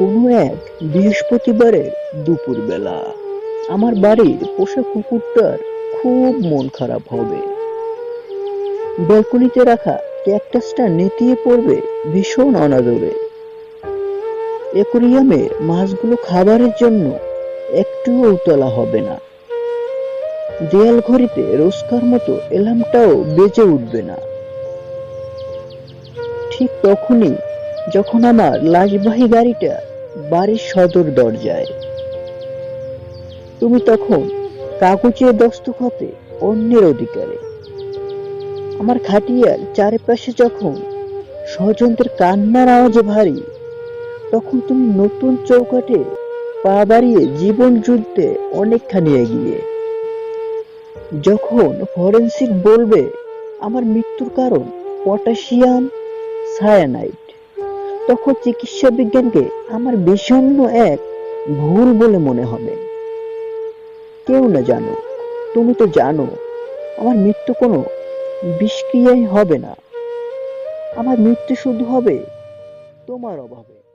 কোনো এক বৃহস্পতিবারের দুপুরবেলা আমার বাড়ির পোষা কুকুরটার খুব মন খারাপ হবে। ব্যালকনিতে রাখা ক্যাকটাসটা নেতিয়ে পড়বে ভীষণ অনাদরে। অ্যাকোরিয়ামে মাছগুলো খাবারের জন্য একটুও উতলা হবে না। দেয়াল ঘড়িতে রোজকার মতো এলার্মটাও বেজে উঠবে না। ঠিক তখনই যখন আমার লাশবাহী গাড়িটা বাড়ির সদর দরজায়। তুমি তখন কাগজের দস্তখতে অন্যের অধিকারে। আমার খাটিয়ার চারিপাশে যখন স্বজনদের কান্নার আওয়াজে ভারী, তখন তুমি নতুন চৌকাটে পা বাড়িয়ে জীবন যুদ্ধে অনেকখানি এগিয়ে। যখন ফরেন্সিক বলবে, আমার মৃত্যুর কারণ পটাশিয়াম সায়ানাইড তখন চিকিৎসা বিজ্ঞানকে আমার বিষণ্ন এক ভুল বলে মনে হবে। কেউ না জানো, তুমি তো জানো, আমার মৃত্যু কোনো বিষক্রিয়াই হবে না। আমার মৃত্যু শুধু হবে তোমার অভাবে।